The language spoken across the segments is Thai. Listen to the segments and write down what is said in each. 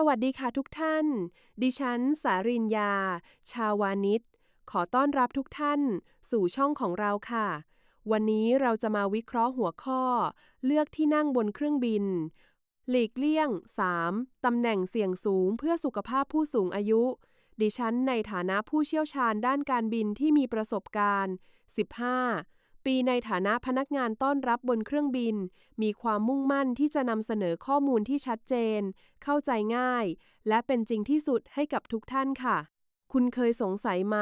สวัสดีค่ะทุกท่าน ดิฉัน สารินยา ชาวานิชขอต้อนรับทุกท่าน สู่ช่องของเราค่ะ วันนี้เราจะมาวิเคราะห์หัวข้อ เลือกที่นั่งบนเครื่องบิน หลีกเลี่ยง 3. ตำแหน่งเสี่ยงสูงเพื่อสุขภาพผู้สูงอายุ ดิฉันในฐานะผู้เชี่ยวชาญด้านการบินที่มีประสบการณ์ 15 ปีในฐานะพนักงานต้อนรับบนเครื่องบิน มีความมุ่งมั่นที่จะนำเสนอข้อมูลที่ชัดเจน เข้าใจง่าย และเป็นจริงที่สุดให้กับทุกท่านค่ะ คุณเคยสงสัยไหม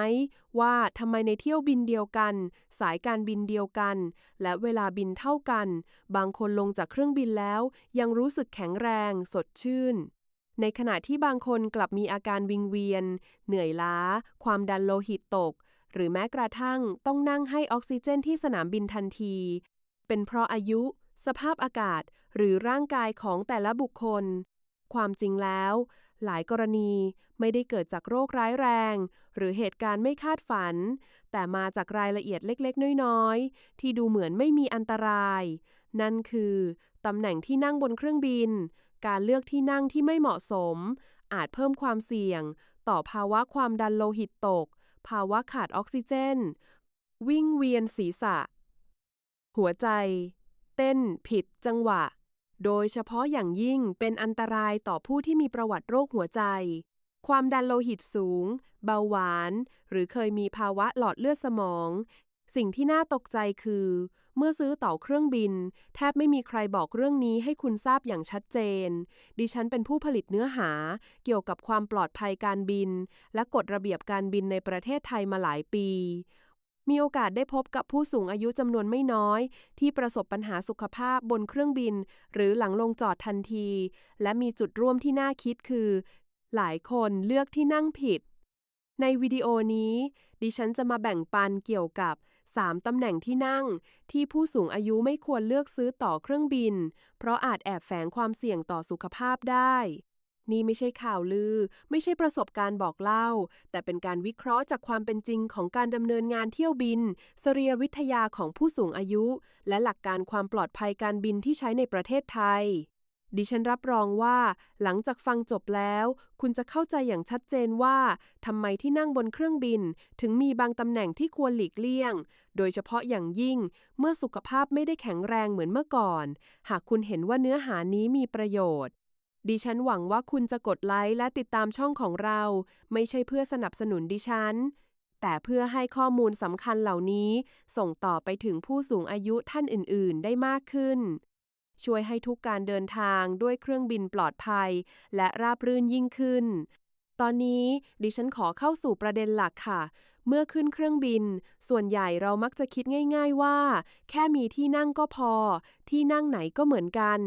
ว่าทำไมในเที่ยวบินเดียวกัน สายการบินเดียวกัน และเวลาบินเท่ากัน บางคนลงจากเครื่องบินแล้ว ยังรู้สึกแข็งแรง สดชื่นในขณะที่บางคนกลับมีอาการวิงเวียน เหนื่อยล้า ความดันโลหิตตก หรือแม้กระทั่งต้องนั่งให้ออกซิเจนที่สนามบินทันที เป็นเพราะอายุ สภาพอากาศ หรือร่างกายของแต่ละบุคคล ความจริงแล้ว หลายกรณีไม่ได้เกิดจากโรคร้ายแรง หรือเหตุการณ์ไม่คาดฝัน แต่มาจากรายละเอียดเล็กๆ น้อยๆ ที่ดูเหมือนไม่มีอันตราย นั่นคือ ตำแหน่งที่นั่งบนเครื่องบิน การเลือกที่นั่งที่ไม่เหมาะสม อาจเพิ่มความเสี่ยง ต่อภาวะความดันโลหิตตก ภาวะขาดออกซิเจน วิ่งเวียนศีรษะ หัวใจ เต้นผิดจังหวะ โดยเฉพาะอย่างยิ่งเป็นอันตรายต่อผู้ที่มีประวัติโรคหัวใจ ความดันโลหิตสูง เบาหวาน หรือเคยมีภาวะหลอดเลือดสมอง สิ่งที่น่าตกใจคือ เมื่อซื้อต่อเครื่องบิน แทบไม่มีใครบอกเรื่องนี้ให้คุณทราบอย่างชัดเจน ดิฉันเป็นผู้ผลิตเนื้อหา เกี่ยวกับความปลอดภัยการบิน และกฎระเบียบการบินในประเทศไทยมาหลายปี มีโอกาสได้พบกับผู้สูงอายุจำนวนไม่น้อย ที่ประสบปัญหาสุขภาพบนเครื่องบิน หรือหลังลงจอดทันที และมีจุดร่วมที่น่าคิดคือ หลายคนเลือกที่นั่งผิด ในวิดีโอนี้ ดิฉันจะมาแบ่งปันเกี่ยวกับ 3 ตำแหน่งที่นั่ง ที่ผู้สูงอายุไม่ควรเลือกซื้อต่อเครื่องบิน เพราะอาจแอบแฝงความเสี่ยงต่อสุขภาพได้ นี่ไม่ใช่ข่าวลือ ไม่ใช่ประสบการณ์บอกเล่า แต่เป็นการวิเคราะห์จากความเป็นจริงของการดำเนินงานเที่ยวบิน สรีรวิทยาของผู้สูงอายุ และหลักการความปลอดภัยการบินที่ใช้ในประเทศไทย ดิฉันรับรองว่า หลังจากฟังจบแล้ว คุณจะเข้าใจอย่างชัดเจนว่าทำไมที่นั่งบนเครื่องบิน ถึงมีบางตำแหน่งที่ควรหลีกเลี่ยง โดยเฉพาะอย่างยิ่ง เมื่อสุขภาพไม่ได้แข็งแรงเหมือนเมื่อก่อน หากคุณเห็นว่าเนื้อหานี้มีประโยชน์ ดิฉันหวังว่าคุณจะกดไลค์และติดตามช่องของเรา ไม่ใช่เพื่อสนับสนุนดิฉัน แต่เพื่อให้ข้อมูลสำคัญเหล่านี้ ส่งต่อไปถึงผู้สูงอายุท่านอื่น ๆ ได้มากขึ้น ช่วยให้ทุกการเดินทางด้วยเครื่องบินปลอดภัย และราบรื่นยิ่งขึ้น ตอนนี้ดิฉันขอเข้าสู่ประเด็นหลักค่ะ เมื่อขึ้นเครื่องบิน ส่วนใหญ่เรามักจะคิดง่าย ๆว่า แค่มีที่นั่งก็พอ ที่นั่งไหนก็เหมือนกัน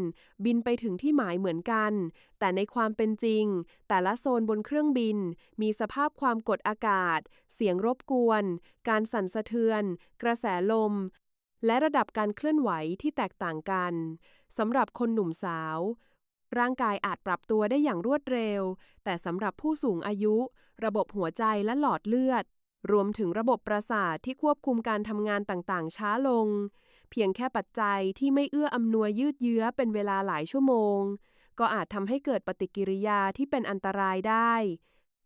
บินไปถึงที่หมายเหมือนกัน แต่ในความเป็นจริง แต่ละโซนบนเครื่องบิน มีสภาพความกดอากาศ เสียงรบกวน การสั่นสะเทือน กระแสลม และระดับการเคลื่อนไหวที่แตกต่างกัน สำหรับคนหนุ่มสาว ร่างกายอาจปรับตัวได้อย่างรวดเร็ว แต่สำหรับผู้สูงอายุ ระบบหัวใจและหลอดเลือด รวมถึงระบบประสาทที่ควบคุมการทำงานต่างๆ ช้าลง เพียงแค่ปัจจัยที่ไม่เอื้ออำนวยยืดเยื้อเป็นเวลาหลายชั่วโมง ก็อาจทำให้เกิดปฏิกิริยาที่เป็นอันตรายได้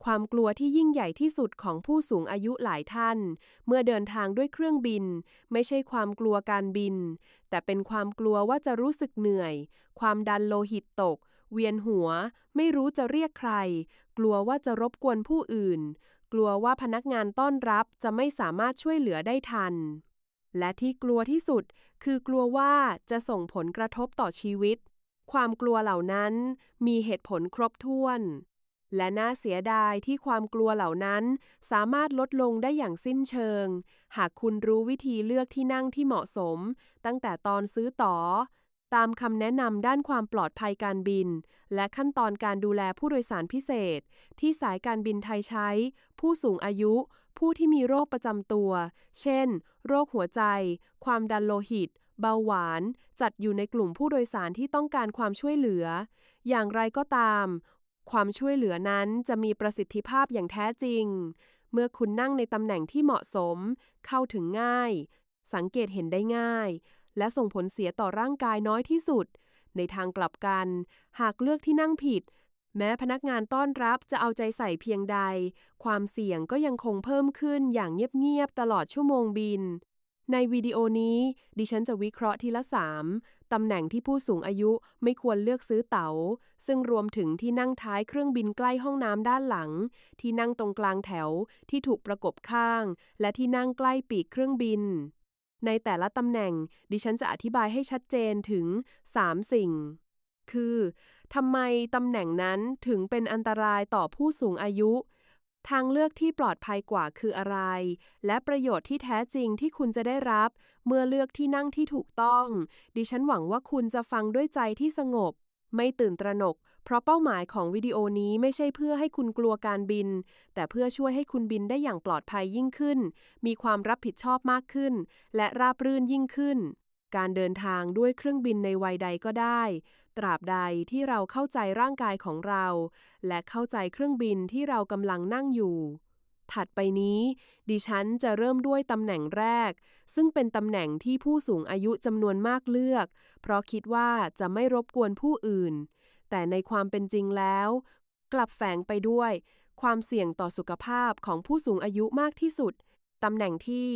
ความกลัวที่ยิ่งใหญ่ที่สุดของผู้สูงอายุหลายท่าน เมื่อเดินทางด้วยเครื่องบิน ไม่ใช่ความกลัวการบิน แต่เป็นความกลัวว่าจะรู้สึกเหนื่อย ความดันโลหิตตก เวียนหัว ไม่รู้จะเรียกใคร กลัวว่าจะรบกวนผู้อื่น กลัวว่าพนักงานต้อนรับจะไม่สามารถช่วยเหลือได้ทัน และที่กลัวที่สุด คือกลัวว่าจะส่งผลกระทบต่อชีวิต ความกลัวเหล่านั้นมีเหตุผลครบถ้วน และน่าเสียดายที่ความกลัวเหล่านั้น สามารถลดลงได้อย่างสิ้นเชิง หากคุณรู้วิธีเลือกที่นั่งที่เหมาะสม ตั้งแต่ตอนซื้อต่อตามคำแนะนำด้านความปลอดภัยการบิน และขั้นตอนการดูแลผู้โดยสารพิเศษ ที่สายการบินไทยใช้ ผู้สูงอายุ ผู้ที่มีโรคประจำตัว เช่น โรคหัวใจ ความดันโลหิต เบาหวาน จัดอยู่ในกลุ่มผู้โดยสารที่ต้องการความช่วยเหลือ อย่างไรก็ตาม ความช่วยเหลือนั้นจะมีประสิทธิภาพอย่างแท้จริง เมื่อคุณนั่งในตำแหน่งที่เหมาะสม เข้าถึงง่าย สังเกตเห็นได้ง่าย และส่งผลเสียต่อร่างกายน้อยที่สุด ในทางกลับกัน หากเลือกที่นั่งผิด แม้พนักงานต้อนรับจะเอาใจใส่เพียงใด ความเสี่ยงก็ยังคงเพิ่มขึ้นอย่างเงียบๆตลอดชั่วโมงบิน ในวิดีโอนี้ ดิฉันจะวิเคราะห์ทีละสามตำแหน่งที่ผู้สูงอายุไม่ควรเลือกซื้อเตา๋า ซึ่งรวมถึงที่นั่งท้ายเครื่องบินใกล้ห้องน้ำด้านหลัง ที่นั่งตรงกลางแถวที่ถูกประกบข้าง และที่นั่งใกล้ปีกเครื่องบิน ในแต่ละตำแหน่ง ดิฉันจะอธิบายให้ชัดเจนถึง 3 สิ่ง คือทำไมตำแหน่งนั้นถึงเป็นอันตรายต่อผู้สูงอายุ ทางเลือกที่ปลอดภัยกว่าคืออะไร และประโยชน์ที่แท้จริงที่คุณจะได้รับ เมื่อเลือกที่นั่งที่ถูกต้อง ดิฉันหวังว่าคุณจะฟังด้วยใจที่สงบ ไม่ตื่นตระหนก เพราะเป้าหมายของวิดีโอนี้ไม่ใช่เพื่อให้คุณกลัวการบิน แต่เพื่อช่วยให้คุณบินได้อย่างปลอดภัยยิ่งขึ้น มีความรับผิดชอบมากขึ้น และราบรื่นยิ่งขึ้น การเดินทางด้วยเครื่องบินในวัยใดก็ได้ ตราบใดที่เราเข้าใจร่างกายของเรา และเข้าใจเครื่องบินที่เรากำลังนั่งอยู่ ถัดไปนี้ ดิฉันจะเริ่มด้วยตำแหน่งแรก ซึ่งเป็นตำแหน่งที่ผู้สูงอายุจำนวนมากเลือก เพราะคิดว่าจะไม่รบกวนผู้อื่น แต่ในความเป็นจริงแล้ว กลับแฝงไปด้วย ความเสี่ยงต่อสุขภาพของผู้สูงอายุมากที่สุด ตำแหน่งที่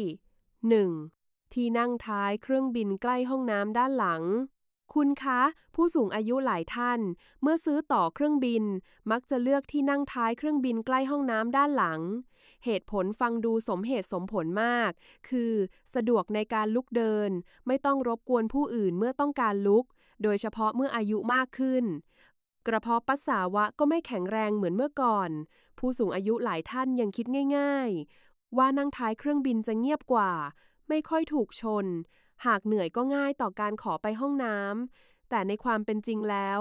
1. ที่นั่งท้ายเครื่องบินใกล้ห้องน้ำด้านหลัง คุณคะ ผู้สูงอายุหลายท่าน เมื่อซื้อต่อเครื่องบิน มักจะเลือกที่นั่งท้ายเครื่องบินใกล้ห้องน้ำด้านหลัง เหตุผลฟังดูสมเหตุสมผลมาก คือ สะดวกในการลุกเดิน ไม่ต้องรบกวนผู้อื่นเมื่อต้องการลุก โดยเฉพาะเมื่ออายุมากขึ้น กระเพาะปัสสาวะก็ไม่แข็งแรงเหมือนเมื่อก่อน ผู้สูงอายุหลายท่านยังคิดง่าย ๆ ว่านั่งท้ายเครื่องบินจะเงียบกว่า ไม่ค่อยถูกชน หากเหนื่อยก็ง่ายต่อการขอไปห้องน้ำ แต่ในความเป็นจริงแล้ว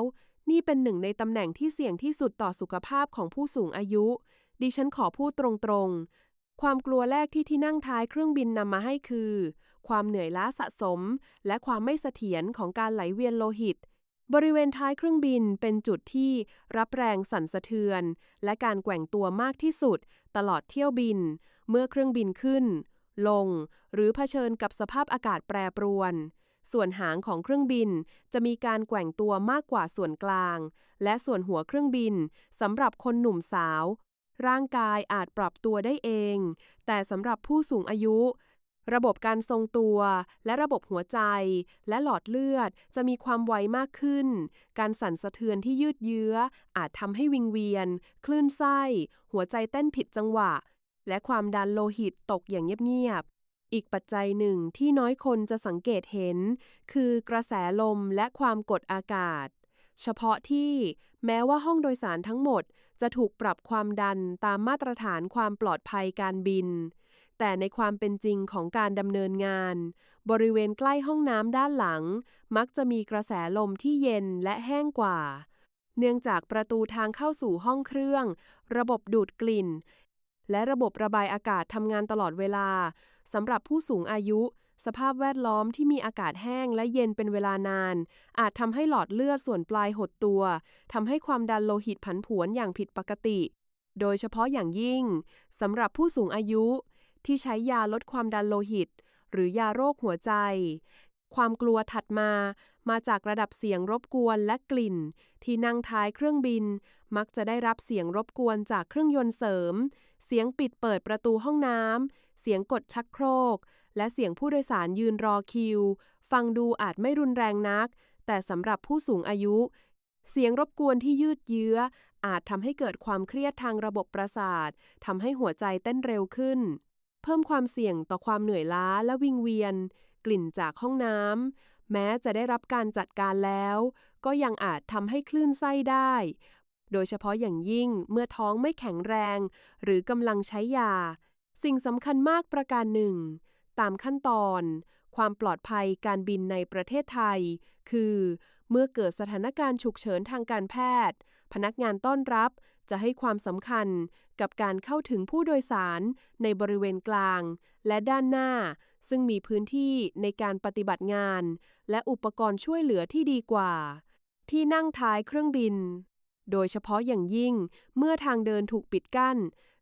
นี่เป็นหนึ่งในตำแหน่งที่เสี่ยงที่สุดต่อสุขภาพของผู้สูงอายุ ดิฉันขอพูดตรงๆ ความกลัวแรกที่ที่นั่งท้ายเครื่องบินนำมาให้คือ ความเหนื่อยล้าสะสม และความไม่เสถียรของการไหลเวียนโลหิต บริเวณท้ายเครื่องบินเป็นจุดที่รับแรงสั่นสะเทือน และการแกว่งตัวมากที่สุด ตลอดเที่ยวบิน เมื่อเครื่องบินขึ้น ลง หรือเผชิญกับสภาพอากาศแปรปรวน ส่วนหางของเครื่องบินจะมีการแกว่งตัวมากกว่าส่วนกลาง และส่วนหัวเครื่องบินสำหรับคนหนุ่มสาว ร่างกายอาจปรับตัวได้เอง แต่สำหรับผู้สูงอายุระบบการทรงตัวและระบบหัวใจ และหลอดเลือดจะมีความไวมากขึ้น การสั่นสะเทือนที่ยืดเยื้อ อาจทำให้วิงเวียน คลื่นไส้ หัวใจเต้นผิดจังหวะ และความดันโลหิตตกอย่างเงียบๆ อีกปัจจัยหนึ่งที่น้อยคนจะสังเกตเห็น คือกระแสลมและความกดอากาศ เฉพาะที่แม้ว่าห้องโดยสารทั้งหมดจะถูกปรับความดันตามมาตรฐานความปลอดภัยการบิน แต่ในความเป็นจริงของการดำเนินงาน บริเวณใกล้ห้องน้ำด้านหลัง มักจะมีกระแสลมที่เย็นและแห้งกว่า เนื่องจากประตูทางเข้าสู่ห้องเครื่อง ระบบดูดกลิ่น และระบบระบายอากาศทำงานตลอดเวลาสำหรับผู้สูงอายุ สภาพแวดล้อมที่มีอากาศแห้งและเย็นเป็นเวลานาน อาจทำให้หลอดเลือดส่วนปลายหดตัวทำให้ความดันโลหิตผันผวนอย่างผิดปกติ โดยเฉพาะอย่างยิ่งสำหรับผู้สูงอายุ ที่ใช้ยาลดความดันโลหิต หรือยาโรคหัวใจ ความกลัวถัดมามาจากระดับเสียงรบกวนและกลิ่น ที่นั่งท้ายเครื่องบิน มักจะได้รับเสียงรบกวนจากเครื่องยนต์เสริม เสียงปิดเปิดประตูห้องน้ำ เสียงกดชักโครก และเสียงผู้โดยสารยืนรอคิว ฟังดูอาจไม่รุนแรงนัก แต่สำหรับผู้สูงอายุ เสียงรบกวนที่ยืดเยื้อ อาจทำให้เกิดความเครียดทางระบบประสาททำให้หัวใจเต้นเร็วขึ้น เพิ่มความเสี่ยงต่อความเหนื่อยล้าและวิงเวียน กลิ่นจากห้องน้ำแม้จะได้รับการจัดการแล้ว ก็ยังอาจทำให้คลื่นไส้ได้ โดยเฉพาะอย่างยิ่งเมื่อท้องไม่แข็งแรง หรือกำลังใช้ยา สิ่งสำคัญมากประการหนึ่ง ตามขั้นตอน ความปลอดภัยการบินในประเทศไทย คือ เมื่อเกิดสถานการณ์ฉุกเฉินทางการแพทย์ พนักงานต้อนรับจะให้ความสำคัญกับการเข้าถึงผู้โดยสารในบริเวณกลาง และด้านหน้า ซึ่งมีพื้นที่ในการปฏิบัติงาน และอุปกรณ์ช่วยเหลือที่ดีกว่า ที่นั่งท้ายเครื่องบิน โดยเฉพาะอย่างยิ่ง เมื่อทางเดินถูกปิดกั้น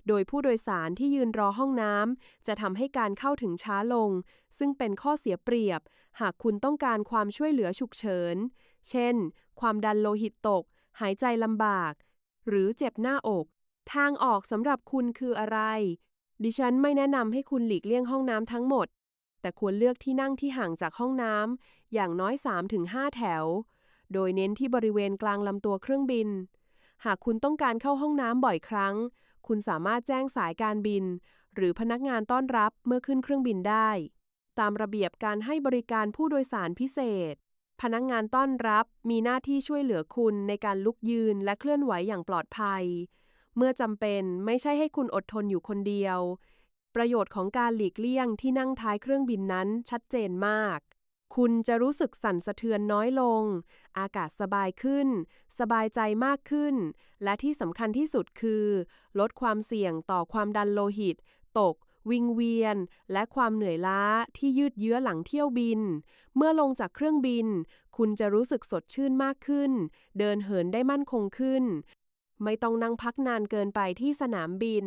โดยผู้โดยสารที่ยืนรอห้องน้ำจะทำให้การเข้าถึงช้าลง ซึ่งเป็นข้อเสียเปรียบ หากคุณต้องการความช่วยเหลือฉุกเฉิน เช่น ความดันโลหิตตก หายใจลำบาก หรือเจ็บหน้าอก ทางออกสำหรับคุณคืออะไร ดิฉันไม่แนะนำให้คุณหลีกเลี่ยงห้องน้ำทั้งหมด แต่ควรเลือกที่นั่งที่ห่างจากห้องน้ำอย่างน้อย 3-5 แถว โดยเน้นที่บริเวณกลางลำตัวเครื่องบิน หากคุณต้องการเข้าห้องน้ำบ่อยครั้ง คุณสามารถแจ้งสายการบิน หรือพนักงานต้อนรับเมื่อขึ้นเครื่องบินได้ ตามระเบียบการให้บริการผู้โดยสารพิเศษ พนักงานต้อนรับมีหน้าที่ช่วยเหลือคุณในการลุกยืนและเคลื่อนไหวอย่างปลอดภัย เมื่อจำเป็นไม่ใช่ให้คุณอดทนอยู่คนเดียว ประโยชน์ของการหลีกเลี่ยงที่นั่งท้ายเครื่องบินนั้นชัดเจนมาก คุณจะรู้สึกสั่นสะเทือนน้อยลง อากาศสบายขึ้น สบายใจมากขึ้น และที่สำคัญที่สุดคือ ลดความเสี่ยงต่อความดันโลหิต ตก วิงเวียน และความเหนื่อยล้าที่ยืดเยื้อหลังเที่ยวบิน เมื่อลงจากเครื่องบิน คุณจะรู้สึกสดชื่นมากขึ้น เดินเหินได้มั่นคงขึ้น ไม่ต้องนั่งพักนานเกินไปที่สนามบิน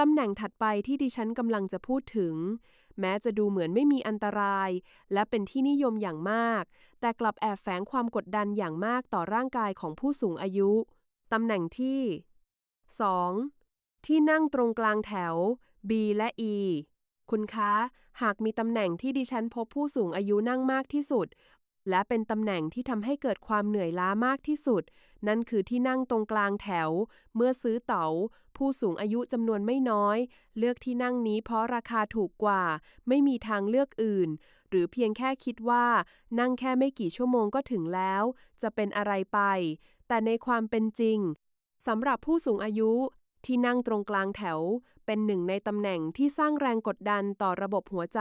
ตำแหน่งถัดไปที่ดิฉันกำลังจะพูดถึง แม้จะดูเหมือนไม่มีอันตราย และเป็นที่นิยมอย่างมาก แต่กลับแอบแฝงความกดดันอย่างมากต่อร่างกายของผู้สูงอายุ ตำแหน่งที่ 2. ที่นั่งตรงกลางแถว B และ E คุณคะ หากมีตำแหน่งที่ดิฉันพบผู้สูงอายุนั่งมากที่สุด และเป็นตำแหน่งที่ทำให้เกิดความเหนื่อยล้ามากที่สุด นั่นคือที่นั่งตรงกลางแถว เมื่อซื้อเต๋า ผู้สูงอายุจำนวนไม่น้อย เลือกที่นั่งนี้เพราะราคาถูกกว่า ไม่มีทางเลือกอื่น หรือเพียงแค่คิดว่า นั่งแค่ไม่กี่ชั่วโมงก็ถึงแล้ว จะเป็นอะไรไป แต่ในความเป็นจริงสำหรับผู้สูงอายุที่นั่งตรงกลางแถว เป็นหนึ่งในตำแหน่งที่สร้างแรงกดดันต่อระบบหัวใจ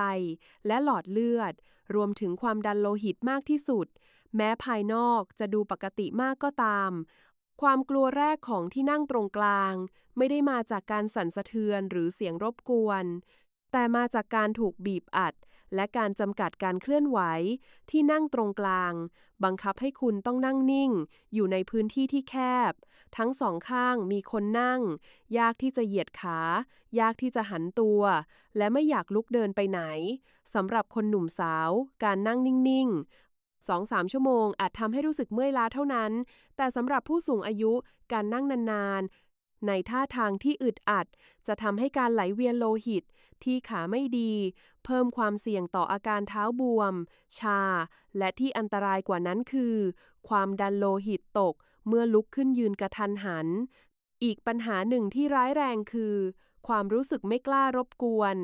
และหลอดเลือด รวมถึงความดันโลหิตมากที่สุด แม้ภายนอกจะดูปกติมากก็ตาม ความกลัวแรกของที่นั่งตรงกลาง ไม่ได้มาจากการสั่นสะเทือนหรือเสียงรบกวน แต่มาจากการถูกบีบอัด และการจำกัดการเคลื่อนไหว ที่นั่งตรงกลาง บังคับให้คุณต้องนั่งนิ่ง อยู่ในพื้นที่ที่แคบ ทั้งสองข้างมีคนนั่ง ยากที่จะเหยียดขา ยากที่จะหันตัว และไม่อยากลุกเดินไปไหนสำหรับคนหนุ่มสาว การนั่งนิ่งๆสองสามชั่วโมงอาจทำให้รู้สึกเมื่อยล้าเท่านั้น แต่สำหรับผู้สูงอายุการนั่งนานๆ ในท่าทางที่อึดอัด จะทำให้การไหลเวียนโลหิต ที่ขาไม่ดี เพิ่มความเสี่ยงต่ออาการเท้าบวม ชา และที่อันตรายกว่านั้นคือ ความดันโลหิตตก เมื่อลุกขึ้นยืนกระทันหัน อีกปัญหาหนึ่งที่ร้ายแรงคือ ความรู้สึกไม่กล้ารบกวน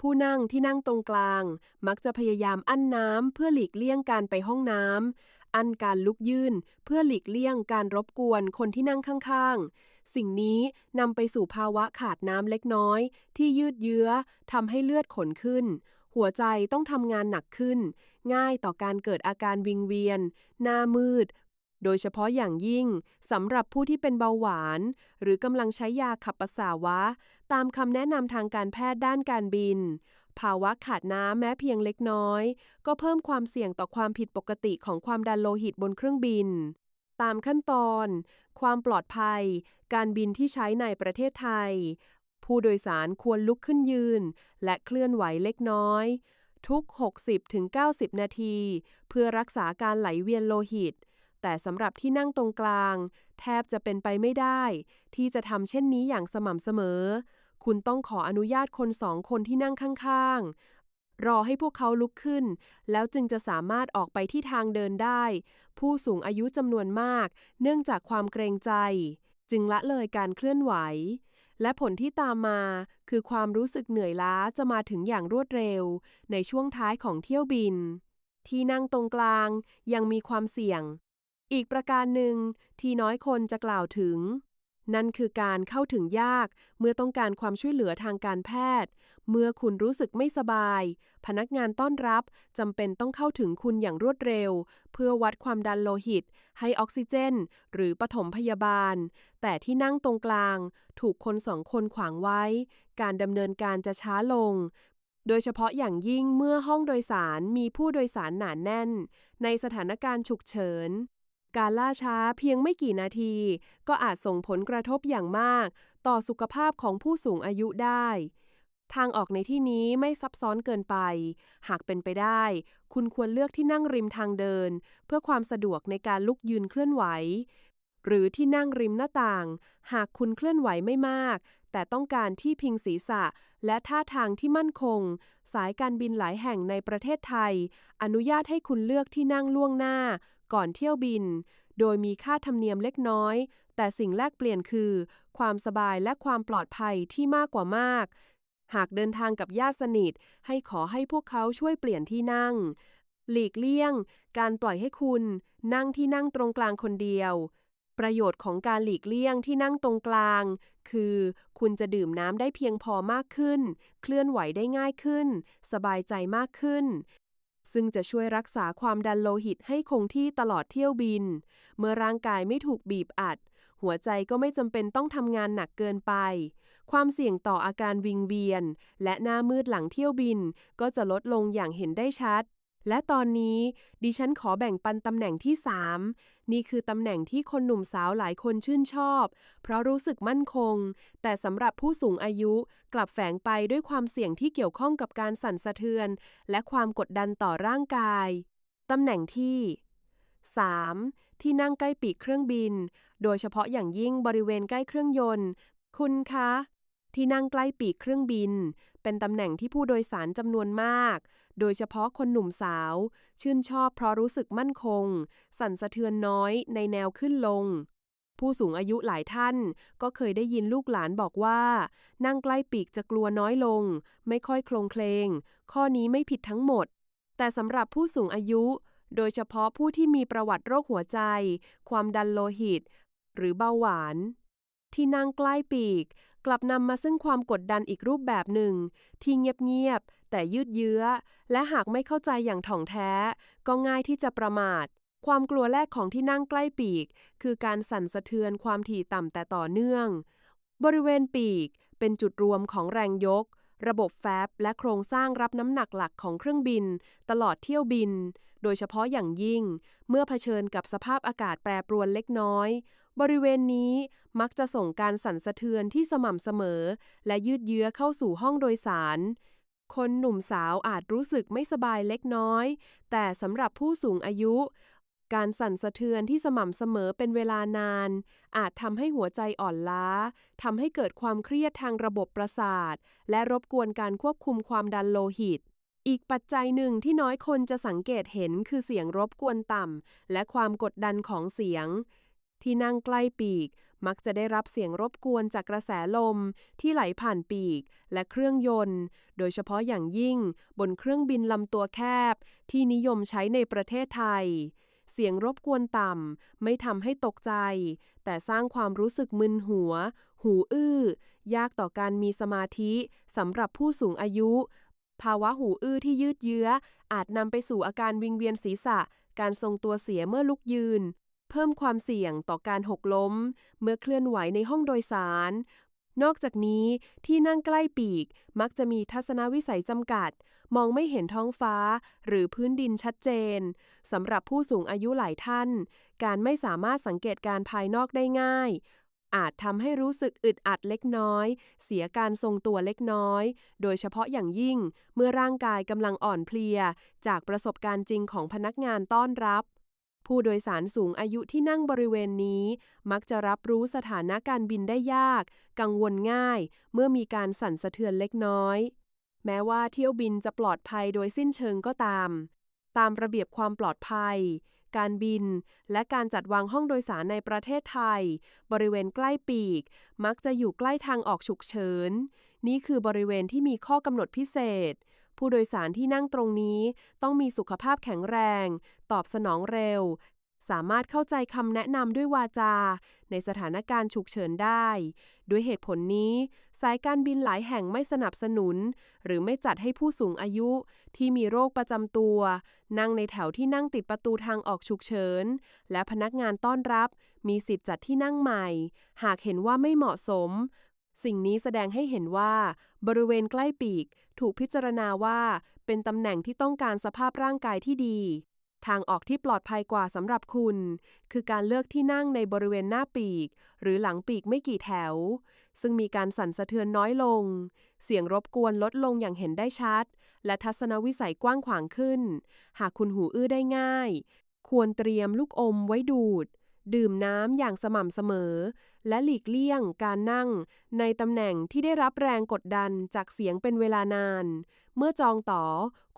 ผู้นั่งที่นั่งตรงกลาง มักจะพยายามอั้นน้ำเพื่อหลีกเลี่ยงการไปห้องน้ำอั้นการลุกยืนเพื่อหลีกเลี่ยงการรบกวนคนที่นั่งข้างๆ สิ่งนี้นำไปสู่ภาวะขาดน้ำเล็กน้อย ที่ยืดเยื้อทำให้เลือดขนขึ้นหัวใจต้องทำงานหนักขึ้น ง่ายต่อการเกิดอาการวิงเวียน หน้ามืด โดยเฉพาะอย่างยิ่งสำหรับผู้ที่เป็นเบาหวาน หรือกำลังใช้ยาขับปัสสาวะ ตามคำแนะนำทางการแพทย์ด้านการบิน ภาวะขาดน้ำแม้เพียงเล็กน้อย ก็เพิ่มความเสี่ยงต่อความผิดปกติของความดันโลหิตบนเครื่องบิน ตามขั้นตอน ความปลอดภัย การบินที่ใช้ในประเทศไทย ผู้โดยสารควรลุกขึ้นยืน และเคลื่อนไหวเล็กน้อย ทุก 60-90 นาที เพื่อรักษาการไหลเวียนโลหิต แต่สำหรับที่นั่งตรงกลาง แทบจะเป็นไปไม่ได้ ที่จะทำเช่นนี้อย่างสม่ำเสมอ คุณต้องขออนุญาตคนสองคนที่นั่งข้างๆ รอให้พวกเขาลุกขึ้น แล้วจึงจะสามารถออกไปที่ทางเดินได้ ผู้สูงอายุจำนวนมาก เนื่องจากความเกรงใจ จึงละเลยการเคลื่อนไหว และผลที่ตามมา คือความรู้สึกเหนื่อยล้าจะมาถึงอย่างรวดเร็ว ในช่วงท้ายของเที่ยวบินที่นั่งตรงกลางยังมีความเสี่ยง อีกประการหนึ่งที่น้อยคนจะกล่าวถึง นั่นคือการเข้าถึงยาก เมื่อต้องการความช่วยเหลือทางการแพทย์ เมื่อคุณรู้สึกไม่สบาย พนักงานต้อนรับจำเป็นต้องเข้าถึงคุณอย่างรวดเร็ว เพื่อวัดความดันโลหิต ให้ออกซิเจน หรือปฐมพยาบาล แต่ที่นั่งตรงกลาง ถูกคนสองคนขวางไว้ การดำเนินการจะช้าลงโดยเฉพาะอย่างยิ่งเมื่อห้องโดยสารมีผู้โดยสารหนานแน่น ในสถานการณ์ฉุกเฉิน การล่าช้าเพียงไม่กี่นาที ก็อาจส่งผลกระทบอย่างมาก ต่อสุขภาพของผู้สูงอายุได้ ทางออกในที่นี้ไม่ซับซ้อนเกินไป หากเป็นไปได้ คุณควรเลือกที่นั่งริมทางเดิน เพื่อความสะดวกในการลุกยืนเคลื่อนไหว หรือที่นั่งริมหน้าต่าง หากคุณเคลื่อนไหวไม่มาก แต่ต้องการที่พิงศีรษะ และท่าทางที่มั่นคง สายการบินหลายแห่งในประเทศไทย อนุญาตให้คุณเลือกที่นั่งล่วงหน้า ก่อนเที่ยวบิน โดยมีค่าธรรมเนียมเล็กน้อย แต่สิ่งแลกเปลี่ยนคือ ความสบายและความปลอดภัยที่มากกว่ามาก หากเดินทางกับญาติสนิท ให้ขอให้พวกเขาช่วยเปลี่ยนที่นั่ง หลีกเลี่ยง การปล่อยให้คุณ นั่งที่นั่งตรงกลางคนเดียว ประโยชน์ของการหลีกเลี่ยงที่นั่งตรงกลาง คือ คุณจะดื่มน้ำได้เพียงพอมากขึ้น เคลื่อนไหวได้ง่ายขึ้น สบายใจมากขึ้น ซึ่งจะช่วยรักษาความดันโลหิตให้คงที่ตลอดเที่ยวบิน เมื่อร่างกายไม่ถูกบีบอัด หัวใจก็ไม่จำเป็นต้องทำงานหนักเกินไป ความเสี่ยงต่ออาการวิงเวียน และหน้ามืดหลังเที่ยวบิน ก็จะลดลงอย่างเห็นได้ชัด และตอนนี้ดิฉันขอแบ่งปันตำแหน่งที่ 3 นี่คือตำแหน่งที่คนหนุ่มสาวหลายคนชื่นชอบ เพราะรู้สึกมั่นคง แต่สำหรับผู้สูงอายุกลับแฝงไปด้วยความเสี่ยงที่เกี่ยวข้องกับการสั่นสะเทือน และความกดดันต่อร่างกาย ตำแหน่งที่ 3. ที่นั่งใกล้ปีกเครื่องบิน โดยเฉพาะอย่างยิ่งบริเวณใกล้เครื่องยนต์ คุณคะ ที่นั่งใกล้ปีกเครื่องบิน เป็นตำแหน่งที่ผู้โดยสารจำนวนมาก โดยเฉพาะคนหนุ่มสาว ชื่นชอบเพราะรู้สึกมั่นคง สั่นสะเทือนน้อยในแนวขึ้นลง ผู้สูงอายุหลายท่าน ก็เคยได้ยินลูกหลานบอกว่า นั่งใกล้ปีกจะกลัวน้อยลง ไม่ค่อยโคลงเคลง ข้อนี้ไม่ผิดทั้งหมด แต่สำหรับผู้สูงอายุ โดยเฉพาะผู้ที่มีประวัติโรคหัวใจ ความดันโลหิต หรือเบาหวาน ที่นั่งใกล้ปีกกลับนำมาซึ่งความกดดันอีกรูปแบบหนึ่ง ที่เงียบๆ แต่ยืดเยื้อ และหากไม่เข้าใจอย่างถ่องแท้ ก็ง่ายที่จะประมาท ความกลัวแรกของที่นั่งใกล้ปีก คือการสั่นสะเทือนความถี่ต่ำแต่ต่อเนื่อง บริเวณปีกเป็นจุดรวมของแรงยก ระบบแฟบและโครงสร้างรับน้ำหนักหลักของเครื่องบิน ตลอดเที่ยวบิน โดยเฉพาะอย่างยิ่ง เมื่อเผชิญกับสภาพอากาศแปรปรวนเล็กน้อยบริเวณนี้มักจะส่งการสั่นสะเทือนที่สม่ำเสมอ และยืดเยื้อเข้าสู่ห้องโดยสาร คนหนุ่มสาวอาจรู้สึกไม่สบายเล็กน้อย แต่สำหรับผู้สูงอายุ การสั่นสะเทือนที่สม่ำเสมอเป็นเวลานาน อาจทำให้หัวใจอ่อนล้าทำให้เกิดความเครียดทางระบบประสาท และรบกวนการควบคุมความดันโลหิตอีกปัจจัยหนึ่งที่น้อยคนจะสังเกตเห็นคือเสียงรบกวนต่ำ และความกดดันของเสียง ที่นั่งใกล้ปีก มักจะได้รับเสียงรบกวนจากกระแสลมที่ไหลผ่านปีกและเครื่องยนต์ โดยเฉพาะอย่างยิ่งบนเครื่องบินลำตัวแคบ ที่นิยมใช้ในประเทศไทย เสียงรบกวนต่ำ ไม่ทำให้ตกใจ แต่สร้างความรู้สึกมึนหัว หูอื้อ ยากต่อการมีสมาธิสำหรับผู้สูงอายุ ภาวะหูอื้อที่ยืดเยื้อ อาจนำไปสู่อาการวิงเวียนศีรษะการทรงตัวเสียเมื่อลุกยืน เพิ่มความเสี่ยงต่อการหกล้ม เมื่อเคลื่อนไหวในห้องโดยสาร นอกจากนี้ที่นั่งใกล้ปีกมักจะมีทัศนวิสัยจำกัด มองไม่เห็นท้องฟ้า หรือพื้นดินชัดเจนสำหรับผู้สูงอายุหลายท่าน การไม่สามารถสังเกตการภายนอกได้ง่าย อาจทำให้รู้สึกอึดอัดเล็กน้อย เสียการทรงตัวเล็กน้อย โดยเฉพาะอย่างยิ่ง เมื่อร่างกายกำลังอ่อนเพลีย จากประสบการณ์จริงของพนักงานต้อนรับ ผู้โดยสารสูงอายุที่นั่งบริเวณนี้ มักจะรับรู้สถานะการบินได้ยาก กังวลง่าย เมื่อมีการสั่นสะเทือนเล็กน้อย แม้ว่าเที่ยวบินจะปลอดภัยโดยสิ้นเชิงก็ตาม ตามระเบียบความปลอดภัย การบิน และการจัดวางห้องโดยสารในประเทศไทย บริเวณใกล้ปีก มักจะอยู่ใกล้ทางออกฉุกเฉิน นี่คือบริเวณที่มีข้อกำหนดพิเศษ ผู้โดยสารที่นั่งตรงนี้ต้องมีสุขภาพแข็งแรง ตอบสนองเร็ว สามารถเข้าใจคำแนะนำด้วยวาจา ในสถานการณ์ฉุกเฉินได้ ด้วยเหตุผลนี้ สายการบินหลายแห่งไม่สนับสนุน หรือไม่จัดให้ผู้สูงอายุที่มีโรคประจำตัว นั่งในแถวที่นั่งติดประตูทางออกฉุกเฉิน และพนักงานต้อนรับ มีสิทธิ์จัดที่นั่งใหม่ หากเห็นว่าไม่เหมาะสม สิ่งนี้แสดงให้เห็นว่า บริเวณใกล้ปีก ถูกพิจารณาว่า เป็นตำแหน่งที่ต้องการสภาพร่างกายที่ดี ทางออกที่ปลอดภัยกว่าสำหรับคุณ คือการเลือกที่นั่งในบริเวณหน้าปีก หรือหลังปีกไม่กี่แถว ซึ่งมีการสั่นสะเทือนน้อยลง เสียงรบกวนลดลงอย่างเห็นได้ชัด และทัศนวิสัยกว้างขวางขึ้น หากคุณหูอื้อได้ง่าย ควรเตรียมลูกอมไว้ดูดดื่มน้ำอย่างสม่ำเสมอ และหลีกเลี่ยงการนั่ง ในตำแหน่งที่ได้รับแรงกดดันจากเสียงเป็นเวลานาน เมื่อจองต่อ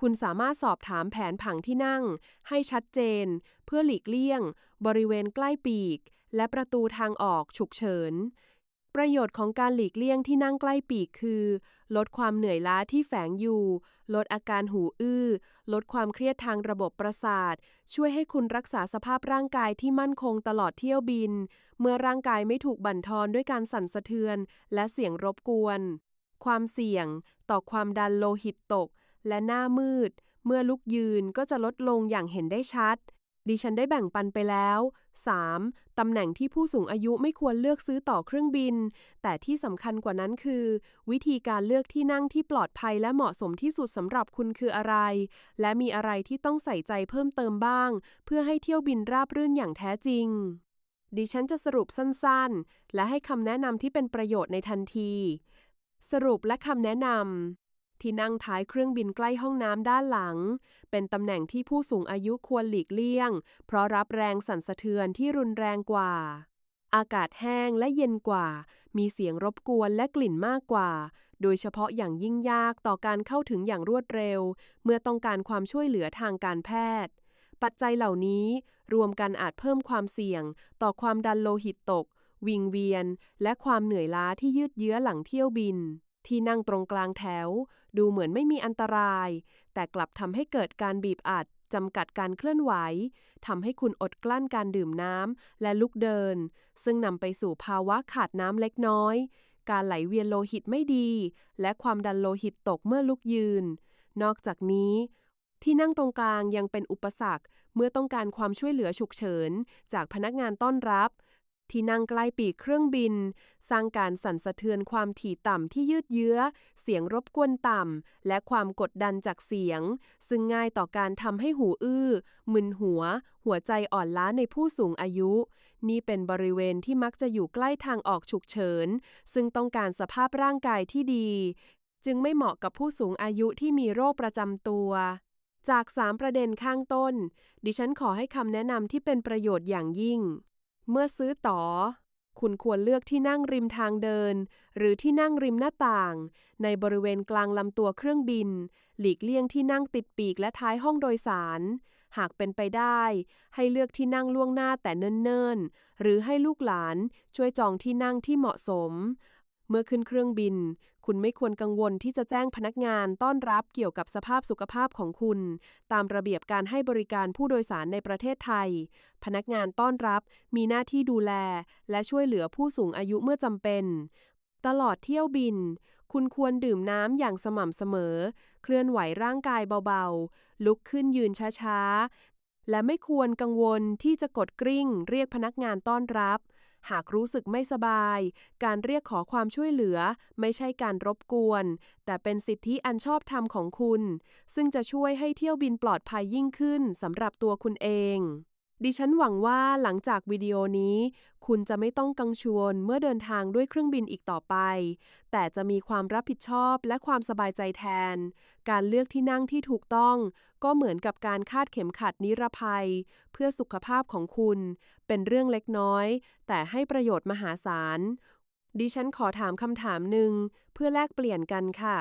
คุณสามารถสอบถามแผนผังที่นั่ง ให้ชัดเจน เพื่อหลีกเลี่ยง บริเวณใกล้ปีก และประตูทางออกฉุกเฉิน ประโยชน์ของการหลีกเลี่ยงที่นั่งใกล้ปีกคือ ลดความเหนื่อยล้าที่แฝงอยู่ ลดอาการหูอื้อ ลดความเครียดทางระบบประสาท ช่วยให้คุณรักษาสภาพร่างกายที่มั่นคงตลอดเที่ยวบิน เมื่อร่างกายไม่ถูกบั่นทอนด้วยการสั่นสะเทือน และเสียงรบกวน ความเสี่ยง ต่อความดันโลหิตตก และหน้ามืด เมื่อลุกยืนก็จะลดลงอย่างเห็นได้ชัด ดิฉันได้แบ่งปันไปแล้ว 3. ตำแหน่งที่ผู้สูงอายุไม่ควรเลือกซื้อต่อเครื่องบิน แต่ที่สำคัญกว่านั้นคือ วิธีการเลือกที่นั่งที่ปลอดภัยและเหมาะสมที่สุดสำหรับคุณคืออะไร และมีอะไรที่ต้องใส่ใจเพิ่มเติมบ้าง เพื่อให้เที่ยวบินราบรื่นอย่างแท้จริง ดิฉันจะสรุปสั้นๆ และให้คำแนะนำที่เป็นประโยชน์ในทันที สรุปและคำแนะนำที่นั่งท้ายเครื่องบินใกล้ห้องน้ำด้านหลัง เป็นตำแหน่งที่ผู้สูงอายุควรหลีกเลี่ยง เพราะรับแรงสั่นสะเทือนที่รุนแรงกว่า อากาศแห้งและเย็นกว่า มีเสียงรบกวนและกลิ่นมากกว่า โดยเฉพาะอย่างยิ่งยากต่อการเข้าถึงอย่างรวดเร็ว เมื่อต้องการความช่วยเหลือทางการแพทย์ ปัจจัยเหล่านี้รวมกันอาจเพิ่มความเสี่ยง ต่อความดันโลหิตตก วิงเวียน และความเหนื่อยล้าที่ยืดเยื้อหลังเที่ยวบิน ที่นั่งตรงกลางแถว ดูเหมือนไม่มีอันตราย แต่กลับทำให้เกิดการบีบอัดจำกัดการเคลื่อนไหวทำให้คุณอดกลั้นการดื่มน้ำและลุกเดิน ซึ่งนำไปสู่ภาวะขาดน้ำเล็กน้อย การไหลเวียนโลหิตไม่ดี และความดันโลหิตตกเมื่อลุกยืน นอกจากนี้ ที่นั่งตรงกลางยังเป็นอุปสรรค เมื่อต้องการความช่วยเหลือฉุกเฉิน จากพนักงานต้อนรับ ที่นั่งใกล้ปีกเครื่องบิน สร้างการสั่นสะเทือนความถี่ต่ำที่ยืดเยื้อ เสียงรบกวนต่ำ และความกดดันจากเสียง ซึ่งง่ายต่อการทำให้หูอื้อ มึนหัว หัวใจอ่อนล้าในผู้สูงอายุ นี่เป็นบริเวณที่มักจะอยู่ใกล้ทางออกฉุกเฉิน ซึ่งต้องการสภาพร่างกายที่ดี จึงไม่เหมาะกับผู้สูงอายุที่มีโรคประจำตัว จาก 3 ประเด็นข้างต้น ดิฉันขอให้คำแนะนำที่เป็นประโยชน์อย่างยิ่ง เมื่อซื้อต่อ คุณควรเลือกที่นั่งริมทางเดิน หรือที่นั่งริมหน้าต่าง ในบริเวณกลางลำตัวเครื่องบิน หลีกเลี่ยงที่นั่งติดปีกและท้ายห้องโดยสาร หากเป็นไปได้ ให้เลือกที่นั่งล่วงหน้าแต่เนิ่นๆ หรือให้ลูกหลานช่วยจองที่นั่งที่เหมาะสม เมื่อขึ้นเครื่องบิน คุณไม่ควรกังวลที่จะแจ้งพนักงานต้อนรับเกี่ยวกับสภาพสุขภาพของคุณ ตามระเบียบการให้บริการผู้โดยสารในประเทศไทย พนักงานต้อนรับมีหน้าที่ดูแล และช่วยเหลือผู้สูงอายุเมื่อจำเป็น ตลอดเที่ยวบิน คุณควรดื่มน้ำอย่างสม่ำเสมอ เคลื่อนไหวร่างกายเบาๆ ลุกขึ้นยืนช้าๆ และไม่ควรกังวลที่จะกดกริ่ง เรียกพนักงานต้อนรับ หากรู้สึกไม่สบาย การเรียกขอความช่วยเหลือ ไม่ใช่การรบกวน แต่เป็นสิทธิอันชอบธรรมของคุณ ซึ่งจะช่วยให้เที่ยวบินปลอดภัยยิ่งขึ้นสำหรับตัวคุณเอง ดิฉันหวังว่าหลังจากวิดีโอนี้ คุณจะไม่ต้องกังวลเมื่อเดินทางด้วยเครื่องบินอีกต่อไป แต่จะมีความรับผิดชอบและความสบายใจแทน การเลือกที่นั่งที่ถูกต้อง ก็เหมือนกับการคาดเข็มขัดนิรภัย เพื่อสุขภาพของคุณ เป็นเรื่องเล็กน้อย แต่ให้ประโยชน์มหาศาล ดิฉันขอถามคำถามหนึ่งเพื่อแลกเปลี่ยนกันค่ะ